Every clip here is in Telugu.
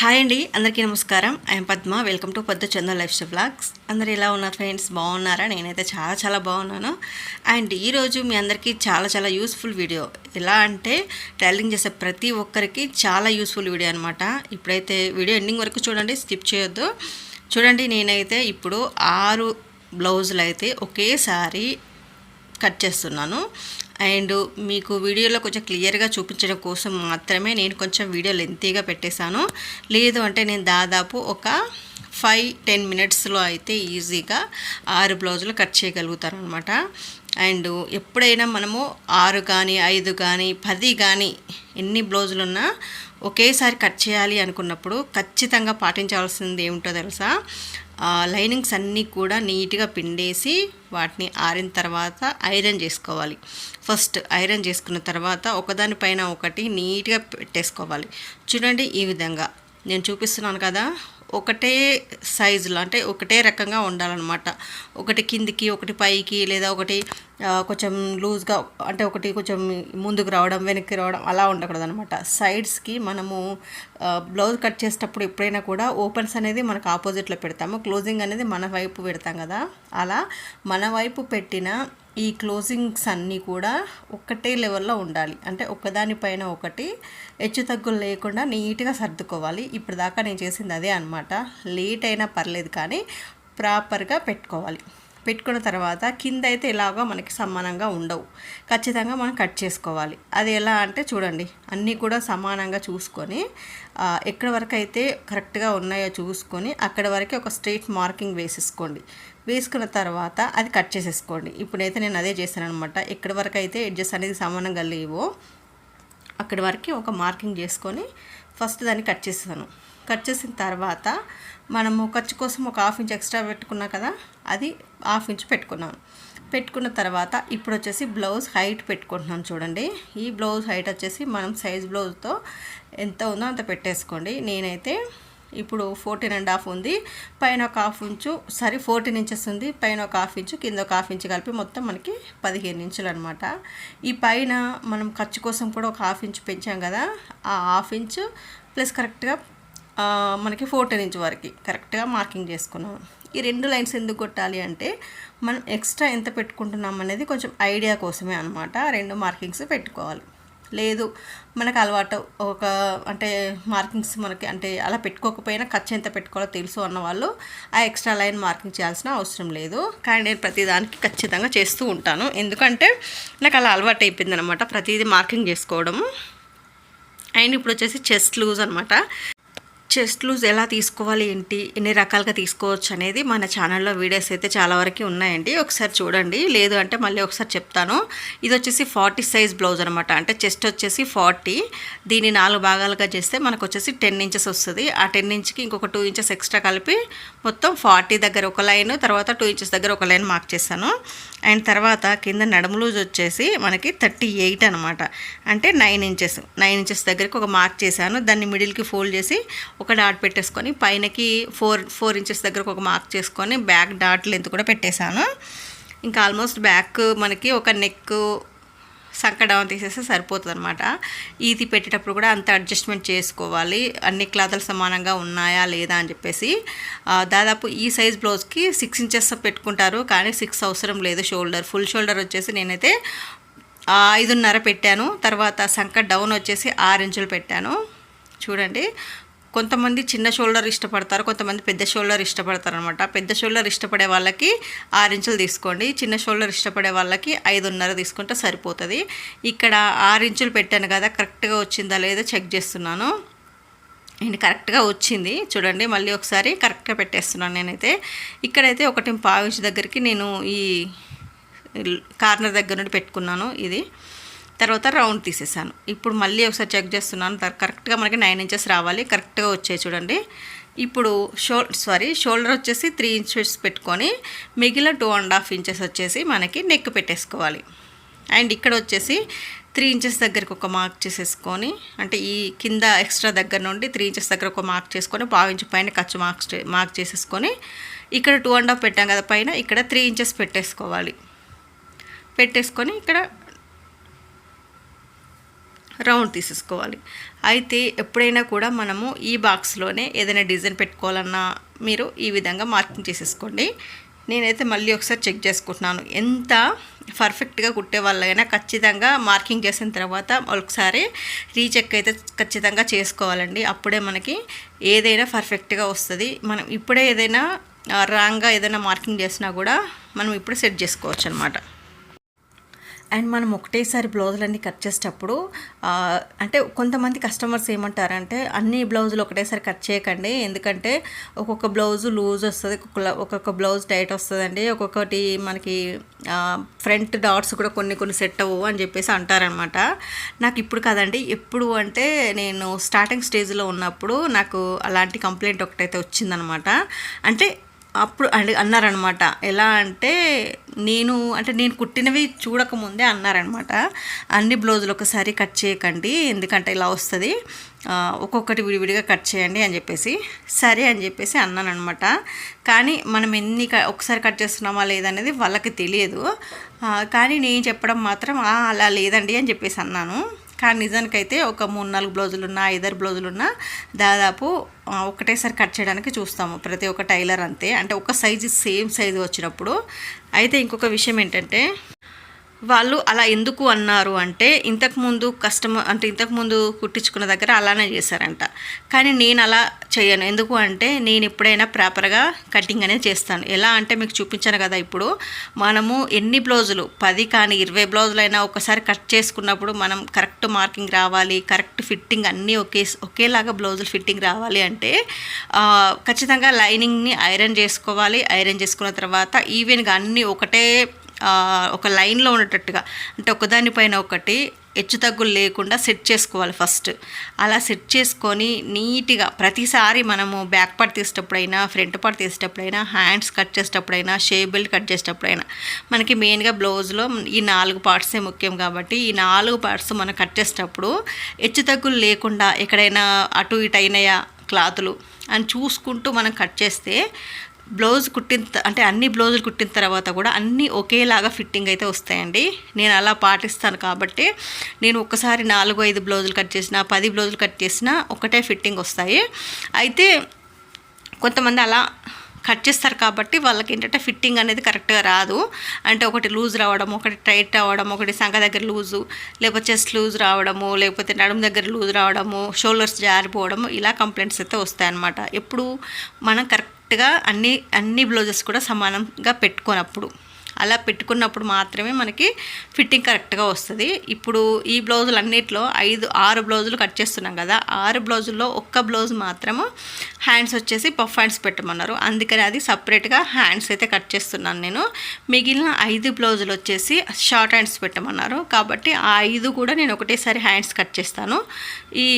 హాయ్ అండి అందరికీ నమస్కారం. ఐఎమ్ పద్మ వెల్కమ్ టు పొద్దు చందో లైఫ్ స్టైల్ బ్లాగ్స్ అందరు ఎలా ఉన్నారు ఫ్రెండ్స్? బాగున్నారా? నేనైతే చాలా చాలా బాగున్నాను. అండ్ ఈరోజు మీ అందరికీ చాలా చాలా యూస్ఫుల్ వీడియో. ఎలా అంటే టైలరింగ్ చేసే ప్రతి ఒక్కరికి చాలా యూస్ఫుల్ వీడియో అనమాట ఇప్పుడైతే వీడియో ఎండింగ్ వరకు చూడండి స్కిప్ చేయొద్దు. చూడండి నేనైతే ఇప్పుడు ఆరు బ్లౌజులు అయితే ఒకేసారి కట్ చేస్తున్నాను. అండ్ మీకు వీడియోలో కొంచెం క్లియర్గా చూపించడం కోసం మాత్రమే నేను కొంచెం వీడియో లెంతీగా పెట్టేశాను. లేదు అంటే నేను దాదాపు ఒక ఫైవ్ టెన్ మినిట్స్లో అయితే ఈజీగా ఆరు బ్లౌజులు కట్ చేయగలుగుతాను అనమాట అండ్ ఎప్పుడైనా మనము ఆరు కానీ ఐదు కానీ పది కానీ ఎన్ని బ్లౌజులు ఉన్నా ఒకేసారి కట్ చేయాలి అనుకున్నప్పుడు ఖచ్చితంగా పాటించాల్సింది ఏమిటో తెలుసా? లైనింగ్స్ అన్నీ కూడా నీట్గా పిండేసి వాటిని ఆరిన తర్వాత ఐరన్ చేసుకోవాలి. ఫస్ట్ ఐరన్ చేసుకున్న తర్వాత ఒకదానిపైన ఒకటి నీట్గా పెట్టేసుకోవాలి. చూడండి ఈ విధంగా. నేను చూపిస్తున్నాను కదా ఒకటే సైజులో అంటే ఒకటే రకంగా ఉండాలన్నమాట. ఒకటి కిందికి ఒకటి పైకి లేదా ఒకటి కొంచెం లూజ్గా అంటే ఒకటి కొంచెం ముందుకు రావడం వెనక్కి రావడం అలా ఉండకూడదు అనమాట సైడ్స్కి మనము బ్లౌజ్ కట్ చేసేటప్పుడు ఎప్పుడైనా కూడా ఓపెన్స్ అనేది మనకు ఆపోజిట్లో పెడతాము. క్లోజింగ్ అనేది మన వైపు పెడతాం కదా. అలా మన వైపు పెట్టిన ఈ క్లోజింగ్స్ అన్నీ కూడా ఒకటే లెవెల్లో ఉండాలి. అంటే ఒకదానిపైన ఒకటి హెచ్చు తగ్గులు లేకుండా నీట్గా సర్దుకోవాలి. ఇప్పుడు దాకా నేను చేసింది అదే అనమాట లేట్ అయినా పర్లేదు కానీ ప్రాపర్గా పెట్టుకోవాలి. పెట్టుకున్న తర్వాత కింద అయితే ఇలాగో మనకి సమానంగా ఉండవు. ఖచ్చితంగా మనం కట్ చేసుకోవాలి. అది ఎలా అంటే చూడండి అన్నీ కూడా సమానంగా చూసుకొని ఎక్కడ వరకు అయితే కరెక్ట్గా ఉన్నాయో చూసుకొని అక్కడ వరకు ఒక స్ట్రైట్ మార్కింగ్ వేసేసుకోండి. వేసుకున్న తర్వాత అది కట్ చేసేసుకోండి. ఇప్పుడైతే నేను అదే చేశాను అనమాట ఎక్కడి వరకు అయితే ఎడ్జెస్ అనేది సమానంగా లేవో అక్కడి వరకు ఒక మార్కింగ్ చేసుకొని ఫస్ట్ దాన్ని కట్ చేసాను కట్ చేసిన తర్వాత మనము ఖర్చు కోసం ఒక హాఫ్ ఇంచ్ ఎక్స్ట్రా పెట్టుకున్నా కదా అది హాఫ్ ఇంచ్ పెట్టుకున్నాను. పెట్టుకున్న తర్వాత ఇప్పుడు వచ్చేసి బ్లౌజ్ హైట్ పెట్టుకుంటున్నాను చూడండి. ఈ బ్లౌజ్ హైట్ వచ్చేసి మనం సైజ్ బ్లౌజ్తో ఎంత ఉందో అంత పెట్టేసుకోండి. నేనైతే ఇప్పుడు ఫోర్టీన్ అండ్ హాఫ్ ఉంది. పైన ఒక half inch sorry fourteen inches ఉంది. పైన ఒక హాఫ్ ఇంచు కింద ఒక హాఫ్ ఇంచు కలిపి మొత్తం మనకి పదిహేను ఇంచులు అనమాట ఈ పైన మనం ఖర్చు కోసం కూడా ఒక హాఫ్ ఇంచు పెంచాం కదా. ఆ హాఫ్ ఇంచు ప్లస్ కరెక్ట్గా మనకి ఫోర్టీన్ ఇంచ్ వరకు కరెక్ట్గా మార్కింగ్ చేసుకున్నాం. ఈ రెండు లైన్స్ ఎందుకు కొట్టాలి అంటే మనం ఎక్స్ట్రా ఎంత పెట్టుకుంటున్నాం అనేది కొంచెం ఐడియా కోసమే అనమాట రెండు మార్కింగ్స్ పెట్టుకోవాలి. లేదు. మనకు అలవాటు. ఒక అంటే మార్కింగ్స్ మనకి అంటే అలా పెట్టుకోకపోయినా ఖర్చు ఎంత పెట్టుకోవాలో తెలుసు అన్న వాళ్ళు ఆ ఎక్స్ట్రా లైన్ మార్కింగ్ చేయాల్సిన అవసరం లేదు. కానీ నేను ప్రతిదానికి ఖచ్చితంగా చేస్తూ ఉంటాను. ఎందుకంటే నాకు అలా అలవాటు అయిపోయింది అనమాట ప్రతిదీ మార్కింగ్ చేసుకోవడము. అండ్ ఇప్పుడు వచ్చేసి చెస్ట్ లూజ్ అనమాట చెస్ట్ లూజ్ ఎలా తీసుకోవాలి ఏంటి? ఎన్ని రకాలుగా తీసుకోవచ్చు అనేది మన ఛానల్లో వీడియోస్ అయితే చాలా వరకు ఉన్నాయండి. ఒకసారి చూడండి. లేదు అంటే మళ్ళీ ఒకసారి చెప్తాను. ఇది వచ్చేసి ఫార్టీ సైజ్ బ్లౌజ్ అనమాట అంటే చెస్ట్ వచ్చేసి ఫార్టీ. దీన్ని నాలుగు భాగాలుగా చేస్తే మనకు వచ్చేసి టెన్ ఇంచెస్ వస్తుంది. ఆ టెన్ ఇంచ్కి ఇంకొక టూ ఇంచెస్ ఎక్స్ట్రా కలిపి మొత్తం ఫార్టీ దగ్గర ఒక లైన్ తర్వాత టూ ఇంచెస్ దగ్గర ఒక లైన్ మార్క్ చేశాను. అండ్ తర్వాత కింద నడుము లూజ్ వచ్చేసి మనకి థర్టీ ఎయిట్ అనమాట అంటే నైన్ ఇంచెస్. నైన్ ఇంచెస్ దగ్గరికి ఒక మార్క్ చేశాను. దాన్ని మిడిల్కి ఫోల్డ్ చేసి ఒక డాట్ పెట్టేసుకొని పైనకి ఫోర్ ఫోర్ ఇంచెస్ దగ్గరకు ఒక మార్క్ చేసుకొని బ్యాక్ డాట్ లెంత్ కూడా పెట్టేశాను. ఇంకా ఆల్మోస్ట్ బ్యాక్ మనకి ఒక నెక్ సంకడం డౌన్ తీసేస్తే సరిపోతుంది అనమాట ఇది పెట్టేటప్పుడు కూడా అంత అడ్జస్ట్మెంట్ చేసుకోవాలి. అన్ని క్లాతులు సమానంగా ఉన్నాయా లేదా అని చెప్పేసి. దాదాపు ఈ సైజ్ బ్లౌజ్కి సిక్స్ ఇంచెస్ పెట్టుకుంటారు కానీ సిక్స్ అవసరం లేదు షోల్డర్. ఫుల్ షోల్డర్ వచ్చేసి నేనైతే ఐదున్నర పెట్టాను. తర్వాత సంక డౌన్ వచ్చేసి ఆరు ఇంచులు పెట్టాను. చూడండి. కొంతమంది చిన్న షోల్డర్ ఇష్టపడతారు కొంతమంది పెద్ద షోల్డర్ ఇష్టపడతారు అనమాట పెద్ద షోల్డర్ ఇష్టపడే వాళ్ళకి ఆరు ఇంచులు తీసుకోండి. చిన్న షోల్డర్ ఇష్టపడే వాళ్ళకి ఐదున్నర తీసుకుంటే సరిపోతుంది. ఇక్కడ ఆరు ఇంచులు పెట్టాను కదా కరెక్ట్గా వచ్చిందా లేదా చెక్ చేస్తున్నాను. అండ్ కరెక్ట్గా వచ్చింది. చూడండి మళ్ళీ ఒకసారి కరెక్ట్గా పెట్టేస్తున్నాను నేనైతే. ఇక్కడైతే ఒకటి పావించి దగ్గరికి నేను ఈ కార్నర్ దగ్గర నుండి పెట్టుకున్నాను ఇది. తర్వాత రౌండ్ తీసేసాను. ఇప్పుడు మళ్ళీ ఒకసారి చెక్ చేస్తున్నాను. కరెక్ట్గా మనకి నైన్ ఇంచెస్ రావాలి. కరెక్ట్గా వచ్చాయి చూడండి. ఇప్పుడు షో సారీ షోల్డర్ వచ్చేసి త్రీ ఇంచెస్ పెట్టుకొని మిగిలిన టూ అండ్ హాఫ్ ఇంచెస్ వచ్చేసి మనకి నెక్ పెట్టేసుకోవాలి. అండ్ ఇక్కడ వచ్చేసి త్రీ ఇంచెస్ దగ్గరికి ఒక మార్క్ చేసేసుకొని అంటే ఈ కింద ఎక్స్ట్రా దగ్గర నుండి త్రీ ఇంచెస్ దగ్గర ఒక మార్క్ చేసుకొని పావు ఇంచు పైన ఖర్చు మార్క్స్ మార్క్ చేసేసుకొని ఇక్కడ టూ అండ్ హాఫ్ పెట్టాం కదా పైన ఇక్కడ త్రీ ఇంచెస్ పెట్టేసుకోవాలి. పెట్టేసుకొని ఇక్కడ రౌండ్ తీసేసుకోవాలి. అయితే ఎప్పుడైనా కూడా మనము ఈ బాక్స్లోనే ఏదైనా డిజైన్ పెట్టుకోవాలన్నా మీరు ఈ విధంగా మార్కింగ్ చేసేసుకోండి. నేనైతే మళ్ళీ ఒకసారి చెక్ చేసుకుంటున్నాను. ఎంత పర్ఫెక్ట్గా కుట్టే వాళ్ళైనా ఖచ్చితంగా మార్కింగ్ చేసిన తర్వాత ఒకసారి రీచెక్ అయితే ఖచ్చితంగా చేసుకోవాలండి. అప్పుడే మనకి ఏదైనా పర్ఫెక్ట్గా వస్తుంది. మనం ఇప్పుడే ఏదైనా రాంగ్గా ఏదైనా మార్కింగ్ చేసినా కూడా మనం ఇప్పుడు సెట్ చేసుకోవచ్చు అనమాట అండ్ మనం ఒకటేసారి బ్లౌజులన్నీ కట్ చేసేటప్పుడు అంటే కొంతమంది కస్టమర్స్ ఏమంటారంటే అన్ని బ్లౌజులు ఒకటేసారి కట్ చేయకండి. ఎందుకంటే ఒక్కొక్క బ్లౌజు లూజ్ వస్తుంది ఒక్కొక్క ఒక్కొక్క బ్లౌజ్ టైట్ వస్తుందండి. ఒక్కొక్కటి మనకి ఫ్రంట్ డాట్స్ కూడా కొన్ని కొన్ని సెట్ అవ్వవు అని చెప్పేసి అంటారనమాట. నాకు ఇప్పుడు కాదండి. ఎప్పుడు అంటే నేను స్టార్టింగ్ స్టేజ్లో ఉన్నప్పుడు నాకు అలాంటి కంప్లైంట్ ఒకటైతే వచ్చిందనమాట. అంటే అప్పుడు అండ్ అన్నారనమాట. ఎలా అంటే నేను అంటే నేను కుట్టినవి చూడకముందే అన్నారనమాట. అన్ని బ్లౌజులు ఒకసారి కట్ చేయకండి ఎందుకంటే ఇలా వస్తుంది. ఒక్కొక్కటి విడివిడిగా కట్ చేయండి అని చెప్పేసి సరే అని చెప్పేసి అన్నాను అనమాట కానీ మనం ఎన్ని క- ఒకసారి కట్ చేస్తున్నామా లేదనేది వాళ్ళకి తెలియదు. కానీ నేను చెప్పడం మాత్రం అలా లేదండి అని చెప్పేసి అన్నాను. కానీ నిజానికైతే ఒక మూడు నాలుగు బ్లౌజులు ఉన్నా ఐదారు బ్లౌజులు ఉన్నా దాదాపు ఒకటేసారి కట్ చేయడానికి చూస్తాము. ప్రతి ఒక్క టైలర్ అంతే. అంటే ఒక సైజు సేమ్ సైజు వచ్చినప్పుడు. అయితే ఇంకొక విషయం ఏంటంటే వాళ్ళు అలా ఎందుకు అన్నారు అంటే ఇంతకుముందు కస్టమర్ అంటే ఇంతకుముందు కుట్టించుకున్న దగ్గర అలానే చేశారంట. కానీ నేను అలా చేయను. ఎందుకు అంటే నేను ఎప్పుడైనా ప్రాపర్గా కటింగ్ అనేది చేస్తాను. ఎలా అంటే మీకు చూపించాను కదా ఇప్పుడు మనము ఎన్ని బ్లౌజులు పది కానీ ఇరవై బ్లౌజులు అయినా ఒకసారి కట్ చేసుకున్నప్పుడు మనం కరెక్ట్ మార్కింగ్ రావాలి కరెక్ట్ ఫిట్టింగ్ అన్నీ ఒకే ఒకేలాగా బ్లౌజులు ఫిట్టింగ్ రావాలి అంటే ఖచ్చితంగా లైనింగ్ని ఐరన్ చేసుకోవాలి. ఐరన్ చేసుకున్న తర్వాత ఈవెన్గా అన్నీ ఒకటే ఒక లైన్లో ఉండేటట్టుగా. అంటే ఒకదానిపైన ఒకటి హెచ్చు తగ్గులు లేకుండా సెట్ చేసుకోవాలి ఫస్ట్. అలా సెట్ చేసుకొని నీట్గా ప్రతిసారి మనము బ్యాక్ పార్ట్ తీసేటప్పుడైనా ఫ్రంట్ పార్ట్ తీసేటప్పుడైనా హ్యాండ్స్ కట్ చేసేటప్పుడైనా షేప్ బెల్ట్ కట్ చేసేటప్పుడైనా. మనకి మెయిన్గా బ్లౌజ్లో ఈ నాలుగు పార్ట్సే ముఖ్యం కాబట్టి ఈ నాలుగు పార్ట్స్ మనం కట్ చేసేటప్పుడు హెచ్చు తగ్గులు లేకుండా ఎక్కడైనా అటు ఇటు అయినాయా క్లాతులు అని చూసుకుంటూ మనం కట్ చేస్తే బ్లౌజ్ కుట్టిన అంటే అన్ని బ్లౌజులు కుట్టిన తర్వాత కూడా అన్నీ ఒకేలాగా ఫిట్టింగ్ అయితే వస్తాయండి. నేను అలా పాటిస్తాను కాబట్టి నేను ఒక్కసారి నాలుగు ఐదు బ్లౌజులు కట్ చేసిన పది బ్లౌజులు కట్ చేసినా ఒకటే ఫిట్టింగ్ వస్తాయి. అయితే కొంతమంది అలా కట్ చేస్తారు కాబట్టి వాళ్ళకి ఏంటంటే ఫిట్టింగ్ అనేది కరెక్ట్గా రాదు. అంటే ఒకటి లూజ్ రావడం ఒకటి టైట్ అవ్వడం ఒకటి సంఖ దగ్గర లూజు లేకపోతే చెస్ట్ లూజ్ రావడము లేకపోతే నడుము దగ్గర లూజ్ రావడము షోల్డర్స్ జారిపోవడము ఇలా కంప్లైంట్స్ అయితే వస్తాయన్నమాట. ఎప్పుడు మనం కరెక్ట్ కరెక్ట్గా అన్ని అన్ని బ్లౌజెస్ కూడా సమానంగా పెట్టుకోనప్పుడు అలా పెట్టుకున్నప్పుడు మాత్రమే మనకి ఫిట్టింగ్ కరెక్ట్గా వస్తుంది. ఇప్పుడు ఈ బ్లౌజులు అన్నిట్లో ఐదు ఆరు బ్లౌజులు కట్ చేస్తున్నాం కదా ఆరు బ్లౌజుల్లో ఒక్క బ్లౌజ్ మాత్రము హ్యాండ్స్ వచ్చేసి పఫ్ హ్యాండ్స్ పెట్టమన్నారు. అందుకని అది సపరేట్గా హ్యాండ్స్ అయితే కట్ చేస్తున్నాను నేను. మిగిలిన ఐదు బ్లౌజులు వచ్చేసి షార్ట్ హ్యాండ్స్ పెట్టమన్నారు. కాబట్టి ఆ ఐదు కూడా నేను ఒకటేసారి హ్యాండ్స్ కట్ చేస్తాను. ఈ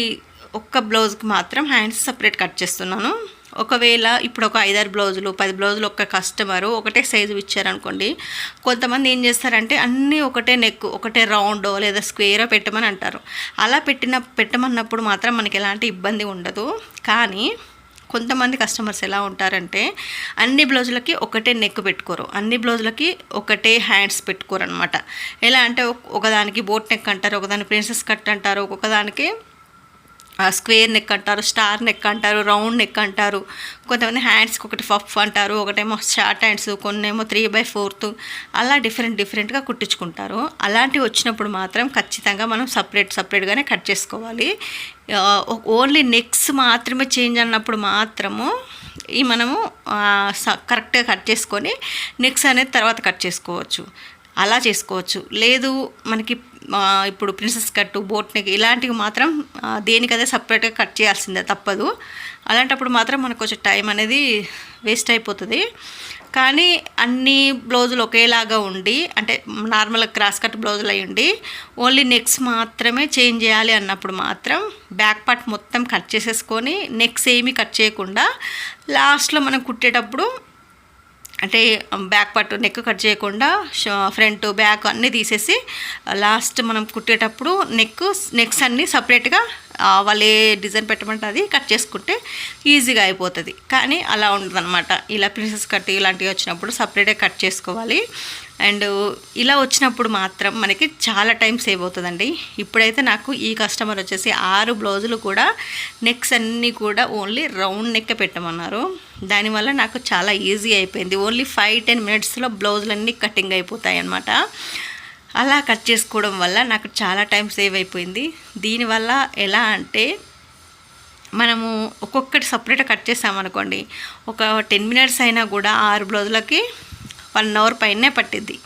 ఒక్క బ్లౌజ్కి మాత్రం హ్యాండ్స్ సపరేట్ కట్ చేస్తున్నాను. ఒకవేళ ఇప్పుడు ఒక ఐదారు బ్లౌజులు పది బ్లౌజులు ఒక కస్టమరు ఒకటే సైజు ఇచ్చారనుకోండి కొంతమంది ఏం చేస్తారంటే అన్నీ ఒకటే నెక్ ఒకటే రౌండో లేదా స్క్వేరో పెట్టమని అంటారు. అలా పెట్టిన పెట్టమన్నప్పుడు మాత్రం మనకి ఎలాంటి ఇబ్బంది ఉండదు. కానీ కొంతమంది కస్టమర్స్ ఎలా ఉంటారంటే అన్ని బ్లౌజులకి ఒకటే నెక్ పెట్టుకోరు. అన్ని బ్లౌజులకి ఒకటే హ్యాండ్స్ పెట్టుకోరు అనమాట ఎలా అంటే ఒకదానికి బోట్ నెక్ అంటారు ఒకదానికి ప్రిన్సెస్ కట్ అంటారు ఒక్కొక్కదానికి స్క్వేర్ నెక్ అంటారు స్టార్ నెక్ అంటారు రౌండ్ నెక్ అంటారు. కొంతమంది హ్యాండ్స్కి ఒకటి ఫఫ్ అంటారు ఒకటేమో షార్ట్ హ్యాండ్స్ కొన్నేమో త్రీ బై ఫోర్త్. అలా డిఫరెంట్ డిఫరెంట్గా కుట్టించుకుంటారు. అలాంటివి వచ్చినప్పుడు మాత్రం ఖచ్చితంగా మనం సపరేట్ సపరేట్గానే కట్ చేసుకోవాలి. ఓన్లీ నెక్స్ మాత్రమే చేంజ్ అన్నప్పుడు మాత్రము ఈ మనము స- కరెక్ట్గా కట్ చేసుకొని నెక్స్ అనేది తర్వాత కట్ చేసుకోవచ్చు. అలా చేసుకోవచ్చు. లేదు మనకి ఇప్పుడు ప్రిన్సెస్ కట్టు బోట్ నెక్ ఇలాంటివి మాత్రం దేనికదే సపరేట్గా కట్ చేయాల్సిందే తప్పదు. అలాంటప్పుడు మాత్రం మనకు కొంచెం టైం అనేది వేస్ట్ అయిపోతుంది. కానీ అన్ని బ్లౌజులు ఒకేలాగా ఉండి అంటే నార్మల్ క్రాస్ కట్ బ్లౌజులు అయి ఉండి ఓన్లీ నెక్స్ మాత్రమే చేంజ్ చేయాలి అన్నప్పుడు మాత్రం బ్యాక్ పార్ట్ మొత్తం కట్ చేసేసుకొని నెక్స్ ఏమీ కట్ చేయకుండా లాస్ట్లో మనం కుట్టేటప్పుడు అంటే బ్యాక్ పట్టు నెక్ కట్ చేయకుండా ఫ్రంట్ బ్యాక్ అన్నీ తీసేసి లాస్ట్ మనం కుట్టేటప్పుడు నెక్ నెక్స్ అన్నీ సపరేట్గా వాళ్ళు ఏ డిజైన్ పెట్టమంటే అది కట్ చేసుకుంటే ఈజీగా అయిపోతుంది. కానీ అలా ఉండదన్నమాట. ఇలా ప్రిన్సెస్ కట్ ఇలాంటివి వచ్చినప్పుడు సపరేట్గా కట్ చేసుకోవాలి. అండ్ ఇలా వచ్చినప్పుడు మాత్రం మనకి చాలా టైం సేవ్ అవుతుందండి. ఇప్పుడైతే నాకు ఈ కస్టమర్ వచ్చేసి ఆరు బ్లౌజులు కూడా నెక్స్ అన్నీ కూడా ఓన్లీ రౌండ్ నెక్ పెట్టమన్నారు. దానివల్ల నాకు చాలా ఈజీ అయిపోయింది. ఓన్లీ ఫైవ్ టెన్ మినిట్స్లో బ్లౌజులన్నీ కటింగ్ అయిపోతాయి అన్నమాట. అలా కట్ చేసుకోవడం వల్ల నాకు చాలా టైం సేవ్ అయిపోయింది. దీనివల్ల ఎలా అంటే మనము ఒక్కొక్కటి సపరేట్గా కట్ చేసామనుకోండి ఒక టెన్ మినిట్స్ అయినా కూడా ఆరు బ్లౌజులకి వన్ అవర్ పైనే పట్టిద్ది.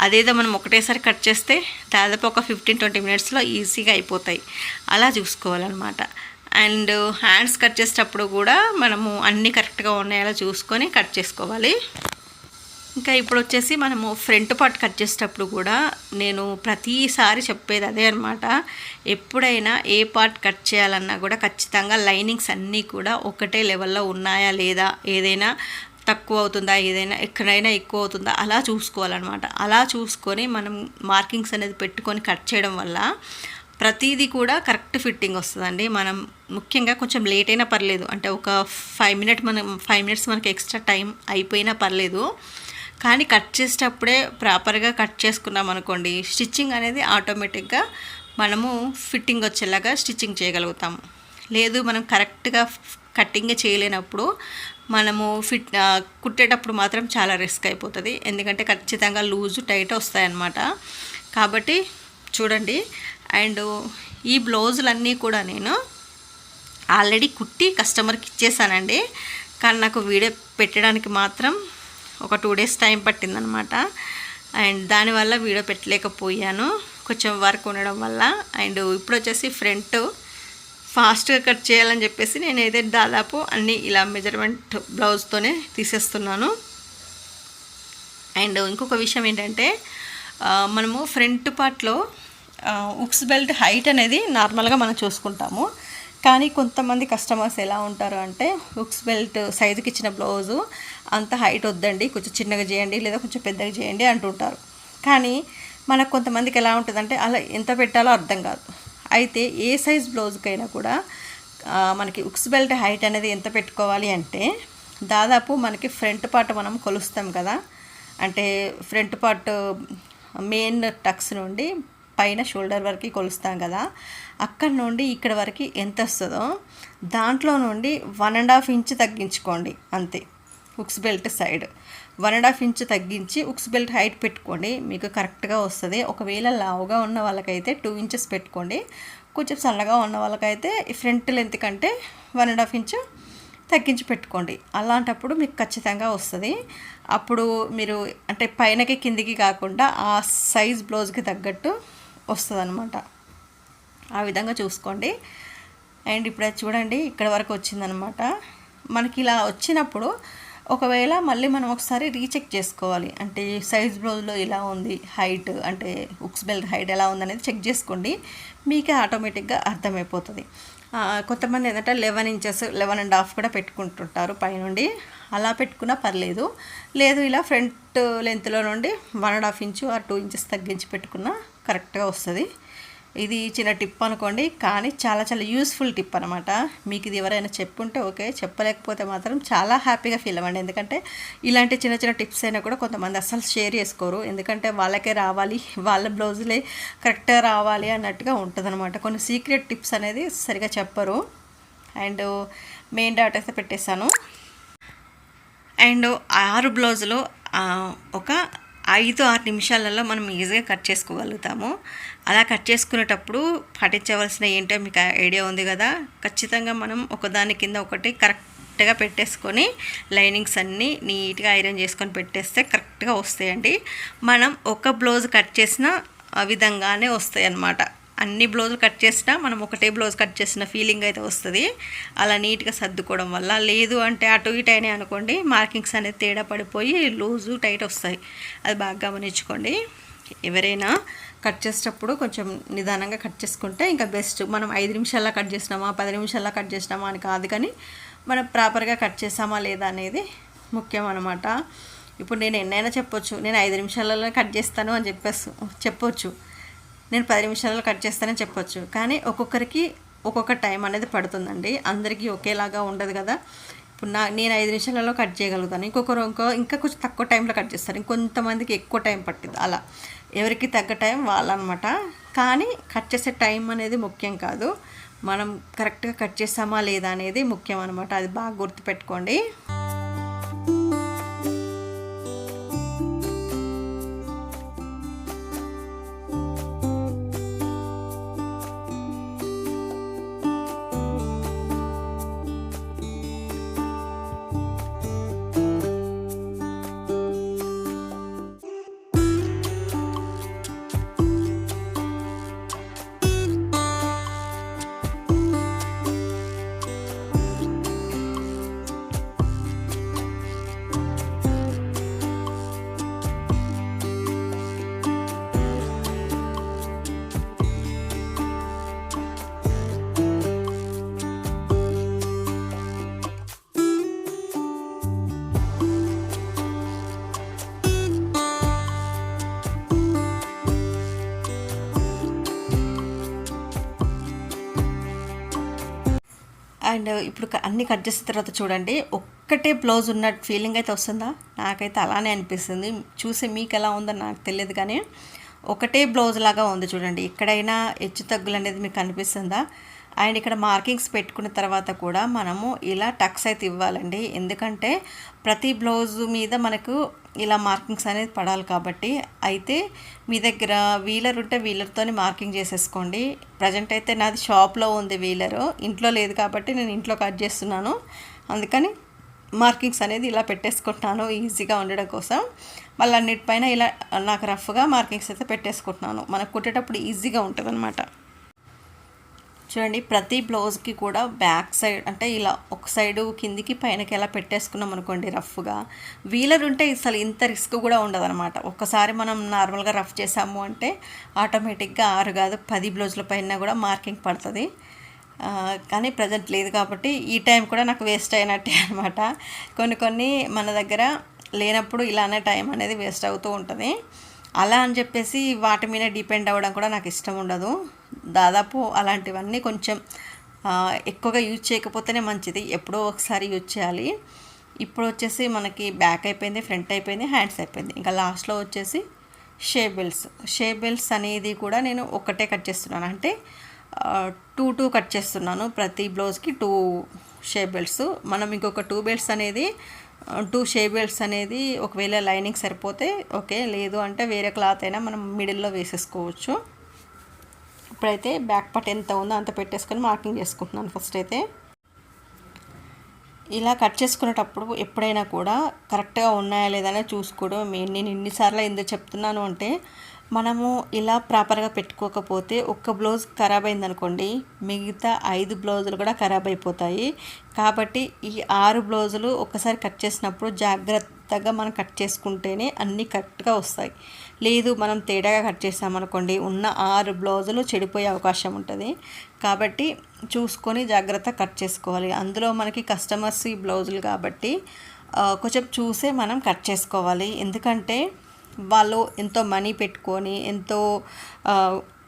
అదేదో మనం ఒకటేసారి కట్ చేస్తే దాదాపు ఒక ఫిఫ్టీన్ ట్వంటీ మినిట్స్లో ఈజీగా అయిపోతాయి. అలా చూసుకోవాలన్నమాట. అండ్ హ్యాండ్స్ కట్ చేసేటప్పుడు కూడా మనము అన్నీ కరెక్ట్గా ఉన్నాయో చూసుకొని కట్ చేసుకోవాలి. ఇంకా ఇప్పుడు వచ్చేసి మనము ఫ్రంట్ పార్ట్ కట్ చేసేటప్పుడు కూడా నేను ప్రతిసారి చెప్పేది అదే అనమాట ఎప్పుడైనా ఏ పార్ట్ కట్ చేయాలన్నా కూడా ఖచ్చితంగా లైనింగ్స్ అన్నీ కూడా ఒకటే లెవెల్లో ఉన్నాయా లేదా ఏదైనా తక్కువ అవుతుందా ఏదైనా ఎక్కడైనా ఎక్కువ అవుతుందా అలా చూసుకోవాలన్నమాట. అలా చూసుకొని మనం మార్కింగ్స్ అనేది పెట్టుకొని కట్ చేయడం వల్ల ప్రతిదీ కూడా కరెక్ట్ ఫిట్టింగ్ వస్తుందండి. మనం ముఖ్యంగా కొంచెం లేట్ అయినా పర్లేదు. అంటే ఒక ఫైవ్ మినిట్ మనం ఫైవ్ మినిట్స్ మనకి ఎక్స్ట్రా టైం అయిపోయినా పర్లేదు. కానీ కట్ చేసేటప్పుడే ప్రాపర్గా కట్ చేసుకున్నాం అనుకోండి స్టిచ్చింగ్ అనేది ఆటోమేటిక్గా మనము ఫిట్టింగ్ వచ్చేలాగా స్టిచ్చింగ్ చేయగలుగుతాం. లేదు మనం కరెక్ట్గా కట్టింగ్ చేయలేనప్పుడు మనము ఫిట్ కుట్టేటప్పుడు మాత్రం చాలా రిస్క్ అయిపోతుంది. ఎందుకంటే ఖచ్చితంగా లూజు టైట్ వస్తాయన్నమాట. కాబట్టి చూడండి అండ్ ఈ బ్లౌజులన్నీ కూడా నేను ఆల్రెడీ కుట్టి కస్టమర్కి ఇచ్చేసానండి. కానీ నాకు వీడియో పెట్టడానికి మాత్రం ఒక టూ డేస్ టైం పట్టిందనమాట. అండ్ దానివల్ల వీడియో పెట్టలేకపోయాను. కొంచెం వర్క్ ఉండడం వల్ల అండ్ ఇప్పుడు వచ్చేసి ఫ్రంట్ ఫాస్ట్గా కట్ చేయాలని చెప్పేసి నేను అయితే దాదాపు అన్నీ ఇలా మెజర్మెంట్ బ్లౌజ్తోనే తీసేస్తున్నాను. అండ్ ఇంకొక విషయం ఏంటంటే మనము ఫ్రంట్ పార్ట్లో ఉక్స్ బెల్ట్ హైట్ అనేది నార్మల్గా మనం చూసుకుంటాము. కానీ కొంతమంది కస్టమర్స్ ఎలా ఉంటారు అంటే ఉక్స్ బెల్ట్ సైజుకి ఇచ్చిన బ్లౌజు అంత హైట్ వద్దండి కొంచెం చిన్నగా చేయండి లేదా కొంచెం పెద్దగా చేయండి అంటుంటారు. కానీ మనకు కొంతమందికి ఎలా ఉంటుందంటే అలా ఎంత పెట్టాలో అర్థం కాదు. అయితే ఏ సైజ్ బ్లౌజ్కైనా కూడా మనకి ఉక్స్ బెల్ట్ హైట్ అనేది ఎంత పెట్టుకోవాలి అంటే దాదాపు మనకి ఫ్రంట్ పార్ట్ మనం కొలుస్తాం కదా. అంటే ఫ్రంట్ పార్ట్ మెయిన్ టక్స్ నుండి పైన షోల్డర్ వరకు కొలుస్తాం కదా అక్కడ నుండి ఇక్కడ వరకు ఎంత వస్తుందో దాంట్లో నుండి వన్ అండ్ హాఫ్ ఇంచ్ తగ్గించుకోండి అంతే. Hooks belt side. One and half inch తగ్గించి ఉక్స్ బెల్ట్ హైట్ పెట్టుకోండి మీకు కరెక్ట్గా వస్తుంది. ఒకవేళ లావుగా ఉన్న వాళ్ళకైతే టూ ఇంచెస్ పెట్టుకోండి. కొంచెం సన్నగా ఉన్న వాళ్ళకైతే ఫ్రంట్ లెంత్ కంటే వన్ అండ్ హాఫ్ ఇంచ్ తగ్గించి పెట్టుకోండి. అలాంటప్పుడు మీకు ఖచ్చితంగా వస్తుంది. అప్పుడు మీరు అంటే పైనకి కిందికి కాకుండా ఆ సైజ్ బ్లౌజ్కి తగ్గట్టు వస్తుంది అనమాట ఆ విధంగా చూసుకోండి. అండ్ ఇప్పుడు చూడండి ఇక్కడ వరకు వచ్చిందనమాట మనకి ఇలా వచ్చినప్పుడు ఒకవేళ మళ్ళీ మనం ఒకసారి రీచెక్ చేసుకోవాలి. అంటే సైజ్ బ్లౌజ్లో ఇలా ఉంది హైట్ అంటే ఉక్స్ బెల్ట్ హైట్ ఎలా ఉందనేది చెక్ చేసుకోండి. మీకే ఆటోమేటిక్గా అర్థమైపోతుంది. కొంతమంది ఏంటంటే eleven inches eleven and half కూడా పెట్టుకుంటుంటారు పైనుండి. అలా పెట్టుకున్నా పర్లేదు. లేదు ఇలా ఫ్రంట్ లెంత్లో నుండి వన్ అండ్ హాఫ్ ఇంచు ఆ టూ ఇంచెస్ తగ్గించి పెట్టుకున్నా కరెక్ట్గా వస్తుంది. ఇది చిన్న టిప్ అనుకోండి కానీ చాలా చాలా యూస్ఫుల్ టిప్ అనమాట మీకు ఇది ఎవరైనా చెప్పుంటే ఓకే చెప్పలేకపోతే మాత్రం చాలా హ్యాపీగా ఫీల్ అవ్వండి. ఎందుకంటే ఇలాంటి చిన్న చిన్న టిప్స్ అయినా కూడా కొంతమంది అస్సలు షేర్ చేసుకోరు. ఎందుకంటే వాళ్ళకే రావాలి వాళ్ళ బ్లౌజులే కరెక్ట్గా రావాలి అన్నట్టుగా ఉంటుందనమాట కొన్ని సీక్రెట్ టిప్స్ అనేది సరిగా చెప్పరు. అండ్ మెయిన్ డాట్ అయితే పెట్టేశాను. అండ్ ఆరు బ్లౌజులు ఒక ఐదు ఆరు నిమిషాలలో మనం ఈజీగా కట్ చేసుకోగలుగుతాము. అలా కట్ చేసుకునేటప్పుడు పాటించవలసిన ఏంటో మీకు ఐడియా ఉంది కదా? ఖచ్చితంగా మనం ఒకదాని కింద ఒకటి కరెక్ట్గా పెట్టేసుకొని లైనింగ్స్ అన్నీ నీట్గా ఐరన్ చేసుకొని పెట్టేస్తే కరెక్ట్గా వస్తాయండి. మనం ఒక బ్లౌజ్ కట్ చేసిన విధంగానే వస్తాయి అన్నమాట అన్ని బ్లౌజులు కట్ చేసినా మనం ఒకటే బ్లౌజ్ కట్ చేసిన ఫీలింగ్ అయితే వస్తుంది. అలా నీట్గా సర్దుకోవడం వల్ల లేదు అంటే అటు ఇటు అయినాయి అనుకోండి మార్కింగ్స్ అనేది తేడా పడిపోయి లూజు టైట్ వస్తాయి. అది బాగా గమనించుకోండి. ఎవరైనా కట్ చేసేటప్పుడు కొంచెం నిదానంగా కట్ చేసుకుంటే ఇంకా బెస్ట్ మనం ఐదు నిమిషాల్లో కట్ చేసినామా పది నిమిషాల్లో కట్ చేసినామా అని కాదు కానీ మనం ప్రాపర్గా కట్ చేసామా లేదా అనేది ముఖ్యం అనమాట ఇప్పుడు నేను ఎన్నైనా చెప్పొచ్చు నేను ఐదు నిమిషాలలో కట్ చేస్తాను అని చెప్పేసి చెప్పొచ్చు. నేను పది నిమిషాల్లో కట్ చేస్తానని చెప్పొచ్చు. కానీ ఒక్కొక్కరికి ఒక్కొక్క టైం అనేది పడుతుందండి. అందరికీ ఒకేలాగా ఉండదు కదా. ఇప్పుడు నా నేను ఐదు నిమిషాలలో కట్ చేయగలుగుతాను. ఇంకొకరు ఇంకో ఇంకా కొంచెం తక్కువ టైంలో కట్ చేస్తారు. ఇంకొంతమందికి ఎక్కువ టైం పట్టింది అలా. ఎవరికి తగ్గ టైం వాళ్ళనమాట. కానీ కట్ చేసే టైం అనేది ముఖ్యం కాదు. మనం కరెక్ట్గా కట్ చేస్తామా లేదా అనేది ముఖ్యం అనమాట అది బాగా గుర్తుపెట్టుకోండి. అండ్ ఇప్పుడు క- అన్ని కట్ చేసిన తర్వాత చూడండి ఒక్కటే బ్లౌజ్ ఉన్న ఫీలింగ్ అయితే వస్తుందా? నాకైతే అలానే అనిపిస్తుంది. చూసి మీకు ఎలా ఉందో నాకు తెలియదు కానీ ఒకటే బ్లౌజ్ లాగా ఉంది చూడండి. ఎక్కడైనా హెచ్చు తగ్గులు అనేది మీకు అనిపిస్తుందా? అండ్ ఇక్కడ మార్కింగ్స్ పెట్టుకున్న తర్వాత కూడా మనము ఇలా టక్స్ అయితే ఇవ్వాలండి. ఎందుకంటే ప్రతి బ్లౌజ్ మీద మనకు ఇలా మార్కింగ్స్ అనేది పడాలి కాబట్టి అయితే మీ దగ్గర వీలర్ ఉంటే వీలర్తోని మార్కింగ్ చేసేసుకోండి. ప్రజెంట్ అయితే నాది షాప్లో ఉంది వీలరు. ఇంట్లో లేదు కాబట్టి నేను ఇంట్లో కట్ చేస్తున్నాను. అందుకని మార్కింగ్స్ అనేది ఇలా పెట్టేసుకుంటున్నాను ఈజీగా ఉండడం కోసం. మళ్ళీ అన్నిటిపైన ఇలా నాకు రఫ్గా మార్కింగ్స్ అయితే పెట్టేసుకుంటున్నాను. మనకు కుట్టేటప్పుడు ఈజీగా ఉంటుంది చూడండి ప్రతి బ్లౌజ్కి కూడా బ్యాక్ సైడ్ అంటే ఇలా ఒక సైడు కిందికి పైనకి ఎలా పెట్టేసుకున్నాం అనుకోండి రఫ్గా. వీలర్ ఉంటే అసలు ఇంత రిస్క్ కూడా ఉండదు అనమాట ఒక్కసారి మనం నార్మల్గా రఫ్ చేసాము అంటే ఆటోమేటిక్గా ఆరు కాదు పది బ్లౌజుల పైన కూడా మార్కింగ్ పడుతుంది. కానీ ప్రజెంట్ లేదు కాబట్టి ఈ టైం కూడా నాకు వేస్ట్ అయినట్టే అనమాట కొన్ని కొన్ని మన దగ్గర లేనప్పుడు ఇలానే టైం అనేది వేస్ట్ అవుతూ ఉంటుంది. అలా అని చెప్పేసి వాటి మీద డిపెండ్ అవ్వడం కూడా నాకు ఇష్టం ఉండదు. దాదాపు అలాంటివన్నీ కొంచెం ఎక్కువగా యూజ్ చేయకపోతేనే మంచిది. ఎప్పుడో ఒకసారి యూజ్ చేయాలి. ఇప్పుడు వచ్చేసి మనకి బ్యాక్ అయిపోయింది ఫ్రంట్ అయిపోయింది హ్యాండ్స్ అయిపోయింది. ఇంకా లాస్ట్లో వచ్చేసి షేబెల్స్. షేబెల్స్ అనేది కూడా నేను ఒక్కటే కట్ చేస్తున్నాను. అంటే టూ టూ కట్ చేస్తున్నాను. ప్రతి బ్లౌజ్కి టూ షేబెల్స్. మనం ఇంకొక టూ బెల్ట్స్ అనేది టూ షేబెల్ట్స్ అనేది ఒకవేళ లైనింగ్ సరిపోతే ఓకే లేదు అంటే వేరే క్లాత్ అయినా మనం మిడిల్లో వేసేసుకోవచ్చు. ఇప్పుడైతే బ్యాక్ పార్ట్ ఎంత ఉందో అంత పెట్టేసుకొని మార్కింగ్ చేసుకుంటున్నాను ఫస్ట్ అయితే. ఇలా కట్ చేసుకునేటప్పుడు ఎప్పుడైనా కూడా కరెక్ట్గా ఉన్నాయా లేదా చూసుకోవడం నేను ఎన్నిసార్లు ఎందుకు చెప్తున్నాను అంటే మనము ఇలా ప్రాపర్గా పెట్టుకోకపోతే ఒక్క బ్లౌజ్ ఖరాబ్ అయిందనుకోండి మిగతా ఐదు బ్లౌజులు కూడా ఖరాబ్ అయిపోతాయి. కాబట్టి ఈ ఆరు బ్లౌజులు ఒకసారి కట్ చేసినప్పుడు జాగ్రత్తగా మనం కట్ చేసుకుంటేనే అన్నీ కరెక్ట్గా వస్తాయి. లేదు మనం తేడాగా కట్ చేసామనుకోండి ఉన్న ఆరు బ్లౌజులు చెడిపోయే అవకాశం ఉంటుంది. కాబట్టి చూసుకొని జాగ్రత్త కట్ చేసుకోవాలి. అందులో మనకి కస్టమర్స్ ఈ బ్లౌజులు కాబట్టి కొంచెం చూసే మనం కట్ చేసుకోవాలి. ఎందుకంటే వాళ్ళు ఎంతో మనీ పెట్టుకొని ఎంతో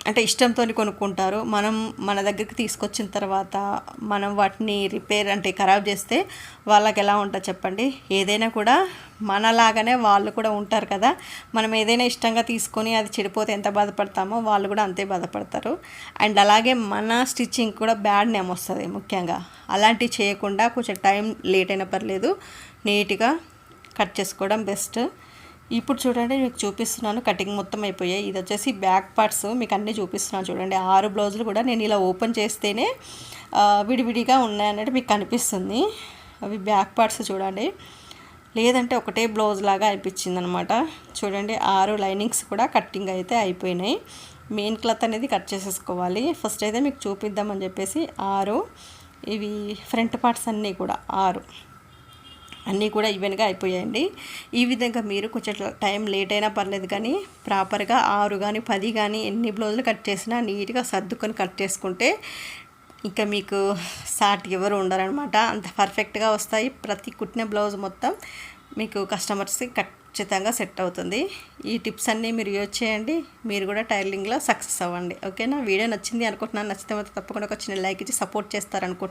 అంటే ఇష్టంతో కొనుక్కుంటారు. మనం మన దగ్గరికి తీసుకొచ్చిన తర్వాత మనం వాటిని రిపేర్ అంటే ఖరాబ్ చేస్తే వాళ్ళకి ఎలా ఉంటుంది చెప్పండి? ఏదైనా కూడా మనలాగానే వాళ్ళు కూడా ఉంటారు కదా. మనం ఏదైనా ఇష్టంగా తీసుకొని అది చెడిపోతే ఎంత బాధపడతామో వాళ్ళు కూడా అంతే బాధపడతారు. అండ్ అలాగే మన స్టిచ్చింగ్ కూడా బ్యాడ్ నేమ్ వస్తుంది ముఖ్యంగా. అలాంటివి చేయకుండా కొంచెం టైం లేట్ అయినా పర్లేదు నీట్గా కట్ చేసుకోవడం బెస్ట్. ఇప్పుడు చూడండి మీకు చూపిస్తున్నాను కటింగ్ మొత్తం అయిపోయాయి. ఇది వచ్చేసి బ్యాక్ పార్ట్స్ మీకు అన్నీ చూపిస్తున్నాను చూడండి. ఆరు బ్లౌజులు కూడా నేను ఇలా ఓపెన్ చేస్తేనే విడివిడిగా ఉన్నాయన్నట్టు మీకు కనిపిస్తుంది. అవి బ్యాక్ పార్ట్స్ చూడండి. లేదంటే ఒకటే బ్లౌజ్ లాగా అనిపించింది అనమాట చూడండి ఆరు లైనింగ్స్ కూడా కట్టింగ్ అయితే అయిపోయినాయి. మెయిన్ క్లాత్ అనేది కట్ చేసేసుకోవాలి. ఫస్ట్ అయితే మీకు చూపిద్దామని చెప్పేసి ఆరు ఇవి ఫ్రంట్ పార్ట్స్ అన్నీ కూడా ఆరు. అన్నీ కూడా ఈవెన్గా అయిపోయాయండి. ఈ విధంగా మీరు కొంచెం టైం లేట్ అయినా పర్లేదు కానీ ప్రాపర్గా ఆరు కానీ పది కానీ ఎన్ని బ్లౌజులు కట్ చేసినా నీట్గా సర్దుకొని కట్ చేసుకుంటే ఇంకా మీకు సాటి ఎవరు ఉండరనమాట. అంత పర్ఫెక్ట్గా వస్తాయి. ప్రతి కుట్టిన బ్లౌజ్ మొత్తం మీకు కస్టమర్స్కి ఖచ్చితంగా సెట్ అవుతుంది. ఈ టిప్స్ అన్నీ మీరు యూజ్ చేయండి. మీరు కూడా టైలింగ్లో సక్సెస్ అవ్వండి. ఓకేనా? వీడియో నచ్చింది అనుకుంటున్నాను. నచ్చితే మాత్రం తప్పకుండా ఒక చిన్న లైక్ ఇచ్చి సపోర్ట్ చేస్తారనుకుంటున్నాను.